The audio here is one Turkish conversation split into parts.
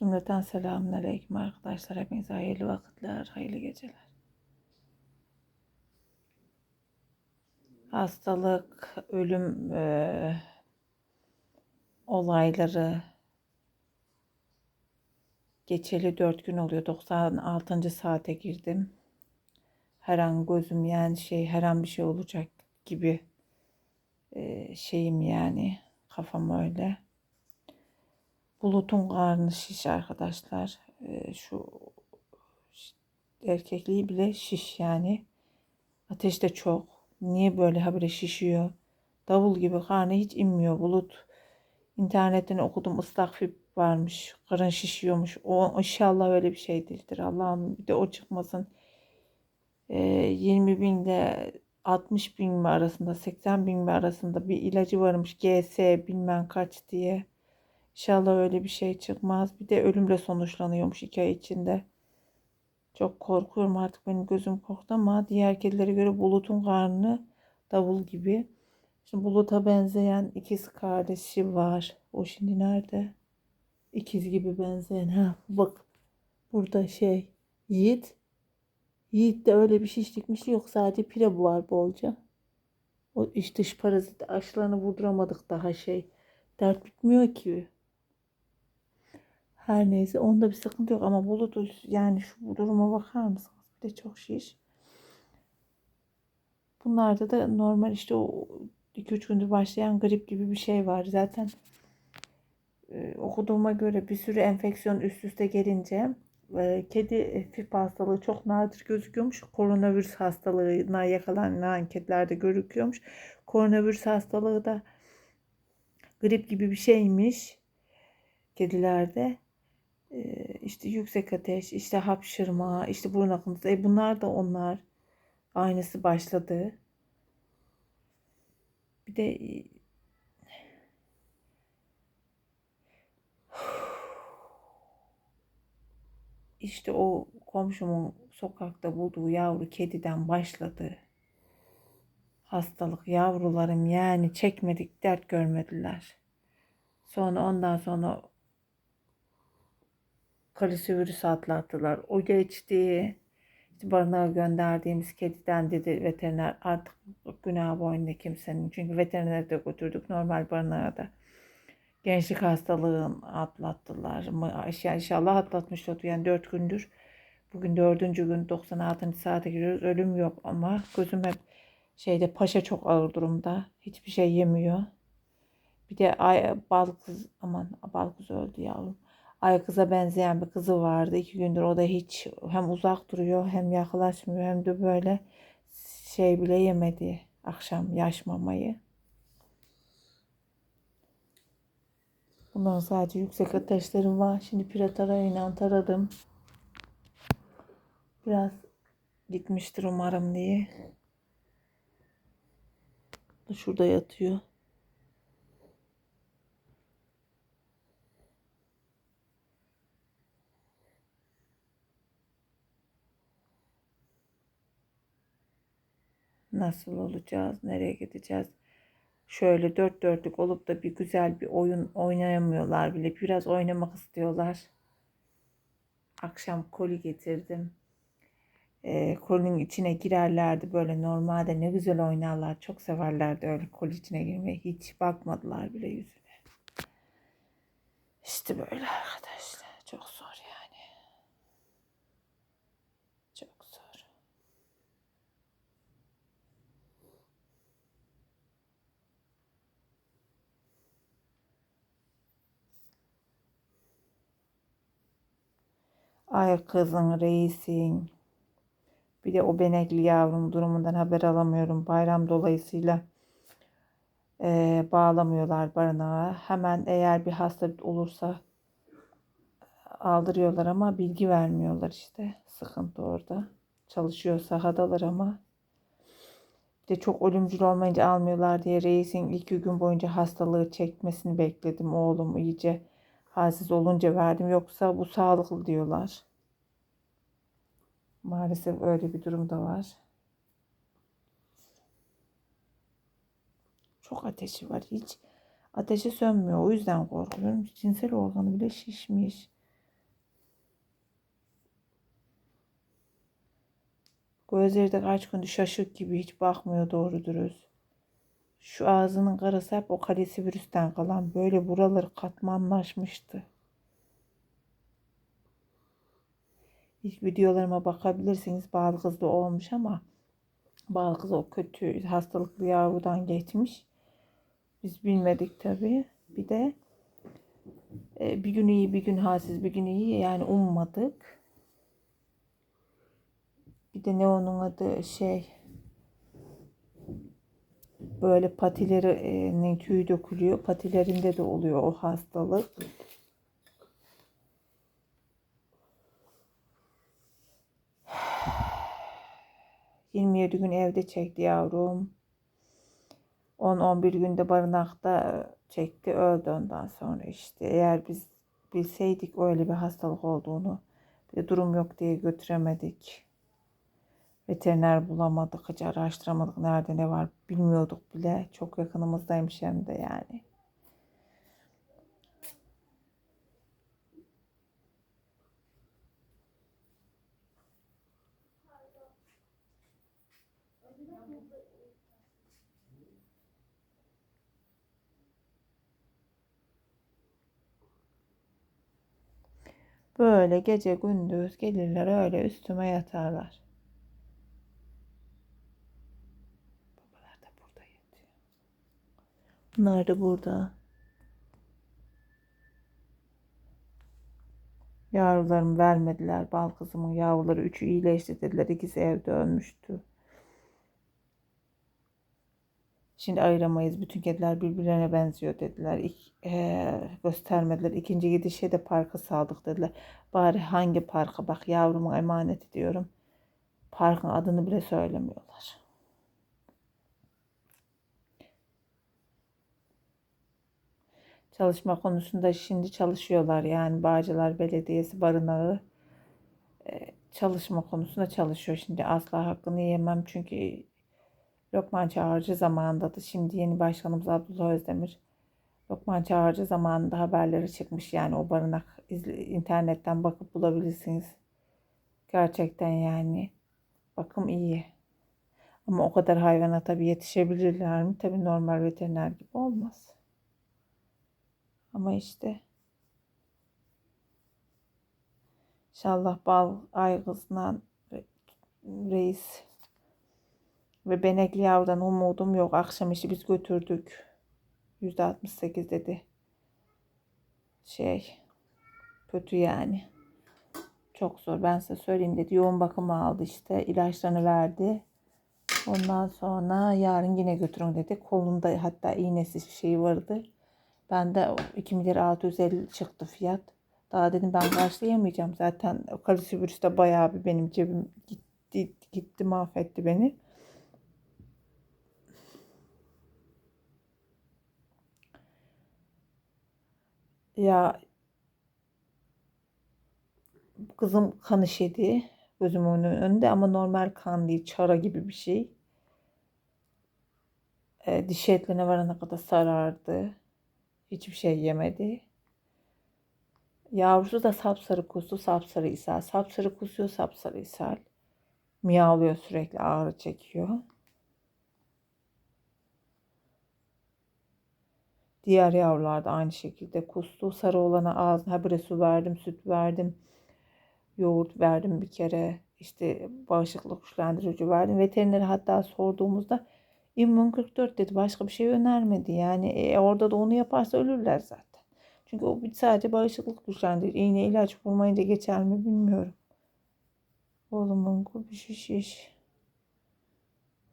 Cümleten selamünaleyküm arkadaşlar. Hepinize hayırlı vakitler, hayırlı geceler. Hastalık, ölüm eee, olayları geçeli 4 gün oluyor. 96. saate girdim. Her an gözüm yani şey her an bir şey olacak gibi eee, şeyim yani kafam öyle. Bulutun karnı şiş arkadaşlar. Ee, şu erkekliği bile şiş yani. Ateş de çok. Niye böyle habire şişiyor? Davul gibi karnı hiç inmiyor. Bulut internetten okudum ıslak fib varmış. Karın şişiyormuş. O inşallah öyle bir şey değildir. Allah'ım bir de o çıkmasın. Ee, 20 bin ile 60 bin mi arasında 80 bin mi arasında bir ilacı varmış. GS bilmem kaç diye. İnşallah öyle bir şey çıkmaz. Bir de ölümle sonuçlanıyormuş iki ay içinde. Çok korkuyorum artık benim gözüm korktu ama diğer kedilere göre bulutun karnı davul gibi. Şimdi buluta benzeyen ikiz kardeşi var. O şimdi nerede? İkiz gibi benzeyen. Ha bak burada şey Yiğit. Yiğit de öyle bir şişlikmiş yok. Sadece pire bu var bolca. O iç dış parazit aşılarını vurduramadık daha şey. Dert bitmiyor ki. Her neyse onda bir sıkıntı yok ama bulut yani şu duruma bakar mısınız? Bir de çok şiş. Bunlarda da normal işte o 2-3 gündür başlayan grip gibi bir şey var. Zaten e, okuduğuma göre bir sürü enfeksiyon üst üste gelince e, kedi FIP hastalığı çok nadir gözüküyormuş. Koronavirüs hastalığına yakalanan kedilerde gözüküyormuş. Koronavirüs hastalığı da grip gibi bir şeymiş kedilerde. İşte yüksek ateş, işte hapşırma, işte burun akıntısı. E bunlar da onlar. Aynısı başladı. Bir de e, işte o komşumun sokakta bulduğu yavru kediden başladı. Hastalık yavrularım yani çekmedik dert görmediler. Sonra ondan sonra kalisivirüs atlattılar. O geçti. İşte barınağa gönderdiğimiz kediden dedi veteriner artık günah boyunda kimsenin. Çünkü veterinere de götürdük normal barınağa da. Gençlik hastalığın atlattılar. Yani inşallah atlatmış oldu. Yani dört gündür. Bugün dördüncü gün 96. saate giriyoruz. Ölüm yok ama gözüm hep şeyde paşa çok ağır durumda. Hiçbir şey yemiyor. Bir de ay, bal kız aman bal kız öldü yavrum. Ay kıza benzeyen bir kızı vardı. İki gündür o da hiç hem uzak duruyor hem yaklaşmıyor hem de böyle şey bile yemedi akşam yaş mamayı. Bundan sadece yüksek ateşlerim var. Şimdi piretarayla taradım. Biraz gitmiştir umarım diye. Şurada yatıyor. Nasıl olacağız? Nereye gideceğiz? Şöyle dört dörtlük olup da bir güzel bir oyun oynayamıyorlar bile. Biraz oynamak istiyorlar. Akşam koli getirdim. E, kolinin içine girerlerdi böyle normalde ne güzel oynarlar. Çok severlerdi öyle koli içine girmeyi. Hiç bakmadılar bile yüzüne. İşte böyle arkadaşlar. Çok zor yani. Çok zor. Ay kızın reisin. Bir de o benekli yavrum durumundan haber alamıyorum. Bayram dolayısıyla e, bağlamıyorlar barınağa. Hemen eğer bir hasta olursa aldırıyorlar ama bilgi vermiyorlar işte. Sıkıntı orada. Çalışıyor sahadalar ama. De çok ölümcül olmayınca almıyorlar diye reisin iki gün boyunca hastalığı çekmesini bekledim. Oğlum iyice halsiz olunca verdim yoksa bu sağlıklı diyorlar. Maalesef öyle bir durum da var. Çok ateşi var. Hiç ateşi sönmüyor. O yüzden korkuyorum. Cinsel organı bile şişmiş. Gözleri de kaç gündür şaşık gibi hiç bakmıyor doğru dürüst. Şu ağzının karası hep o kalesi virüsten kalan böyle buraları katmanlaşmıştı. İlk videolarıma bakabilirsiniz. Bazı kızda olmuş ama bazı kız o kötü hastalıklı yavrudan geçmiş. Biz bilmedik tabii. Bir de e, bir gün iyi bir gün halsiz bir gün iyi yani ummadık. Bir de ne onun adı şey böyle patilerinin tüyü dökülüyor. Patilerinde de oluyor o hastalık. ...27 gün evde çekti yavrum. 10-11 günde barınakta çekti öldü ondan sonra işte. Eğer biz bilseydik öyle bir hastalık olduğunu... ...bir durum yok diye götüremedik. Veteriner bulamadık, hiç araştıramadık nerede ne var bilmiyorduk bile. Çok yakınımızdaymış hem de yani. Böyle gece gündüz gelirler öyle üstüme yatarlar. Babalar da burada yatıyor. Bunlar da burada. Yavrularımı vermediler. Bal kızımın yavruları üçü iyileşti dediler. İkisi evde ölmüştü. Şimdi ayıramayız. Bütün kediler birbirlerine benziyor dediler. İlk, e, göstermediler. İkinci gidişe de parka saldık dediler. Bari hangi parka bak yavrumun emaneti diyorum. Parkın adını bile söylemiyorlar. Çalışma konusunda şimdi çalışıyorlar. Yani Bağcılar Belediyesi barınağı e, çalışma konusunda çalışıyor. Şimdi asla hakkını yemem çünkü Lokman Çağırcı zamanındadır. Şimdi yeni başkanımız Abdullah Özdemir Lokman Çağırcı zamanında haberleri çıkmış. Yani o barınak internetten bakıp bulabilirsiniz. Gerçekten yani bakım iyi. Ama o kadar hayvana tabii yetişebilirler mi? Tabii normal veteriner gibi olmaz. Ama işte İnşallah bal aygısından reis ve benekli yavrudan umudum yok. Akşam işi biz götürdük. Yüzde 68 dedi. Şey kötü yani. Çok zor. Ben size söyleyeyim dedi. Yoğun bakıma aldı işte. ilaçlarını verdi. Ondan sonra yarın yine götürün dedi. Kolunda hatta iğnesi şeyi vardı. Ben de 2 milyar 650 çıktı fiyat. Daha dedim ben karşılayamayacağım. Zaten kalsiyum bayağı bir benim cebim gitti, gitti mahvetti beni. Ya kızım kan işedi gözümün önünde ama normal kan değil çara gibi bir şey. E, diş etlerine varana kadar sarardı. Hiçbir şey yemedi. Yavrusu da sapsarı kustu, sapsarı ishal. Sapsarı kusuyor, sapsarı ishal. Miyavlıyor sürekli, ağrı çekiyor. Diğer yavrular da aynı şekilde kustu. Sarı olana ağzına habire su verdim, süt verdim. Yoğurt verdim bir kere. İşte bağışıklık güçlendirici verdim. Veterinere hatta sorduğumuzda İmmün 44 dedi. Başka bir şey önermedi. Yani e, orada da onu yaparsa ölürler zaten. Çünkü o sadece bağışıklık güçlendirici. İğne ilaç vurmayınca geçer mi bilmiyorum. Oğlumun bir şiş.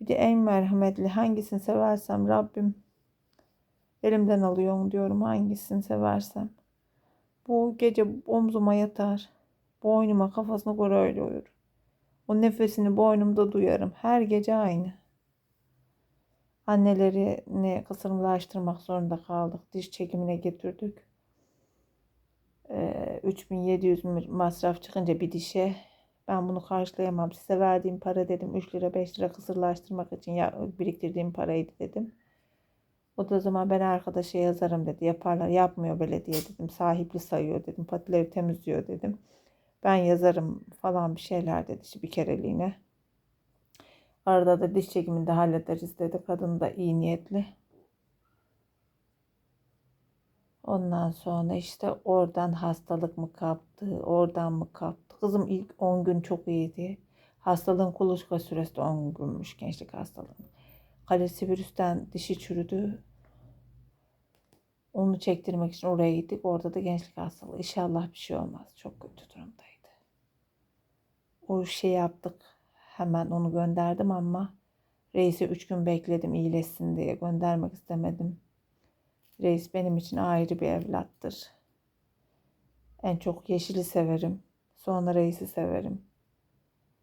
Bir de en merhametli hangisini seversem Rabbim Elimden alıyorum diyorum hangisini seversem. Bu gece omzuma yatar. Boynuma kafasına göre öyle. O nefesini boynumda duyarım. Her gece aynı. Annelerini kısırlaştırmak zorunda kaldık. Diş çekimine getirdik. Ee, 3700 masraf çıkınca bir dişe ben bunu karşılayamam. Size verdiğim para dedim 3 lira 5 lira kısırlaştırmak için ya, biriktirdiğim paraydı dedim. O da o zaman ben arkadaşa yazarım dedi. Yaparlar. Yapmıyor belediye dedim. Sahipli sayıyor dedim. Patileri temizliyor dedim. Ben yazarım falan bir şeyler dedi bir kereliğine. Arada da diş çekimini de hallederiz dedi. Kadın da iyi niyetli. Ondan sonra işte oradan hastalık mı kaptı, oradan mı kaptı. Kızım ilk 10 gün çok iyiydi. Hastalığın kuluçka süresi de 10 günmüş gençlik hastalığı. Kalesi virüsten dişi çürüdü. Onu çektirmek için oraya gittik. Orada da gençlik hastalığı. İnşallah bir şey olmaz. Çok kötü durumdaydı. O şey yaptık. Hemen onu gönderdim ama reisi 3 gün bekledim iyileşsin diye göndermek istemedim. Reis benim için ayrı bir evlattır. En çok Yeşil'i severim. Sonra Reis'i severim.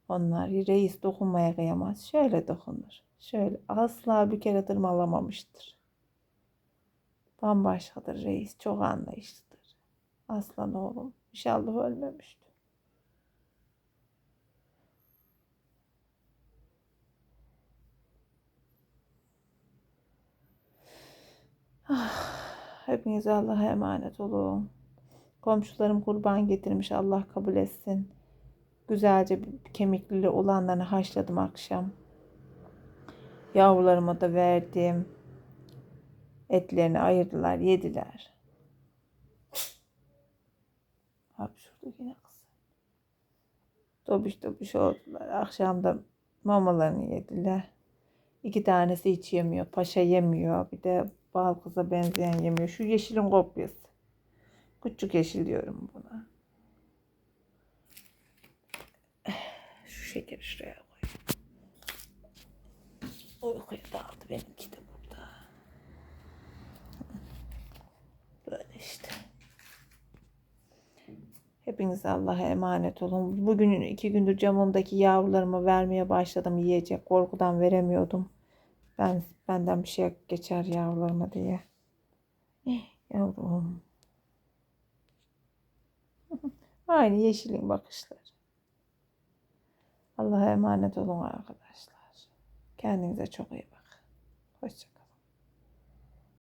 Onlar reis dokunmaya kıyamaz. Şöyle dokunur. Şöyle asla bir kere tırmalamamıştır. Bambaşkadır reis. Çok anlayışlıdır. Aslan oğlum. İnşallah ölmemiştir. Ah, hepinize Allah'a emanet olun. Komşularım kurban getirmiş. Allah kabul etsin. Güzelce kemikli olanlarını haşladım akşam. Yavrularıma da verdim. Etlerini ayırdılar, yediler. Hapşurdu yine kız. Dobiş dobiş oldular. Akşam da mamalarını yediler. İki tanesi hiç yemiyor. Paşa yemiyor. Bir de bal kıza benzeyen yemiyor. Şu yeşilin kopyası. Küçük yeşil diyorum buna. Şu şekeri şuraya koy. Uykuya daldı benimki de burada. Böyle işte. Hepiniz Allah'a emanet olun. Bugün iki gündür camımdaki yavrularımı vermeye başladım yiyecek. Korkudan veremiyordum. Ben benden bir şey geçer yavrularıma diye. Eh, Yavrum. Aynı yeşilin bakışları. Allah'a emanet olun arkadaşlar. Kendinize çok iyi bakın. Hoşçakalın.